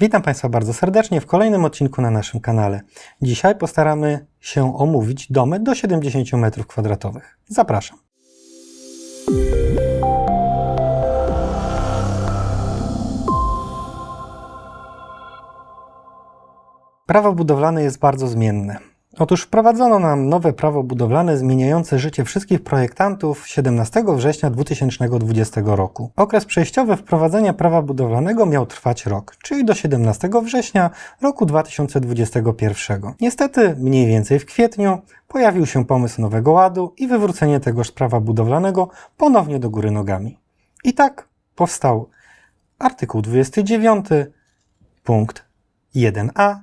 Witam Państwa bardzo serdecznie w kolejnym odcinku na naszym kanale. Dzisiaj postaramy się omówić domy do 70 m2. Zapraszam. Prawo budowlane jest bardzo zmienne. Otóż wprowadzono nam nowe prawo budowlane zmieniające życie wszystkich projektantów 17 września 2020 roku. Okres przejściowy wprowadzenia prawa budowlanego miał trwać rok, czyli do 17 września roku 2021. Niestety, mniej więcej w kwietniu pojawił się pomysł Nowego Ładu i wywrócenie tegoż prawa budowlanego ponownie do góry nogami. I tak powstał artykuł 29, punkt 1a,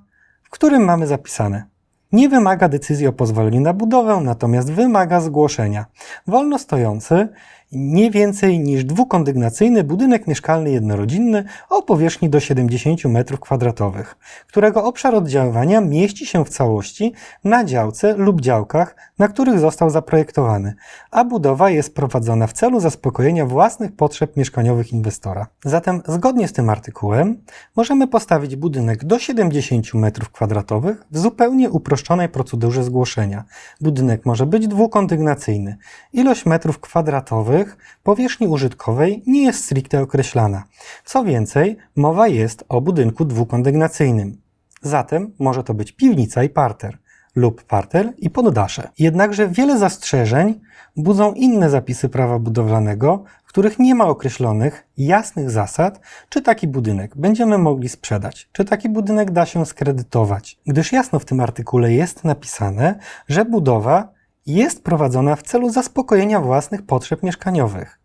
w którym mamy zapisane nie wymaga decyzji o pozwoleniu na budowę, natomiast wymaga zgłoszenia. Wolno stojący nie więcej niż dwukondygnacyjny budynek mieszkalny jednorodzinny o powierzchni do 70 m2, którego obszar oddziaływania mieści się w całości na działce lub działkach, na których został zaprojektowany, a budowa jest prowadzona w celu zaspokojenia własnych potrzeb mieszkaniowych inwestora. Zatem zgodnie z tym artykułem możemy postawić budynek do 70 m2 w zupełnie uproszczonej procedurze zgłoszenia. Budynek może być dwukondygnacyjny. Ilość metrów kwadratowych powierzchni użytkowej nie jest stricte określana. Co więcej, mowa jest o budynku dwukondygnacyjnym. Zatem może to być piwnica i parter lub parter i poddasze. Jednakże wiele zastrzeżeń budzą inne zapisy prawa budowlanego, w których nie ma określonych, jasnych zasad, czy taki budynek będziemy mogli sprzedać, czy taki budynek da się skredytować, gdyż jasno w tym artykule jest napisane, że budowa jest prowadzona w celu zaspokojenia własnych potrzeb mieszkaniowych.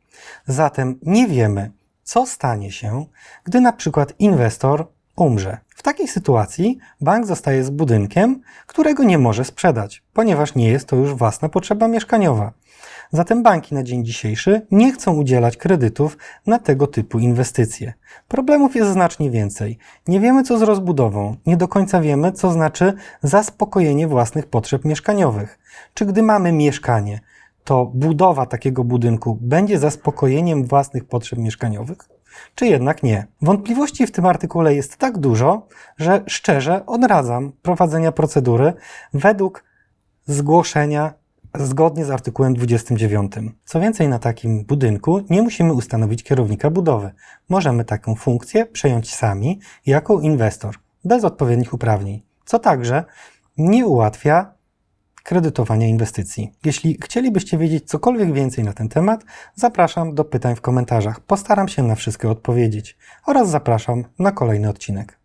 Zatem nie wiemy, co stanie się, gdy na przykład inwestor umrze. W takiej sytuacji bank zostaje z budynkiem, którego nie może sprzedać, ponieważ nie jest to już własna potrzeba mieszkaniowa. Zatem banki na dzień dzisiejszy nie chcą udzielać kredytów na tego typu inwestycje. Problemów jest znacznie więcej. Nie wiemy, co z rozbudową, nie do końca wiemy, co znaczy zaspokojenie własnych potrzeb mieszkaniowych. Czy gdy mamy mieszkanie, to budowa takiego budynku będzie zaspokojeniem własnych potrzeb mieszkaniowych? Czy jednak nie? Wątpliwości w tym artykule jest tak dużo, że szczerze odradzam prowadzenia procedury według zgłoszenia zgodnie z artykułem 29. Co więcej, na takim budynku nie musimy ustanowić kierownika budowy. Możemy taką funkcję przejąć sami jako inwestor, bez odpowiednich uprawnień, co także nie ułatwia kredytowania inwestycji. Jeśli chcielibyście wiedzieć cokolwiek więcej na ten temat, zapraszam do pytań w komentarzach. Postaram się na wszystkie odpowiedzieć oraz zapraszam na kolejny odcinek.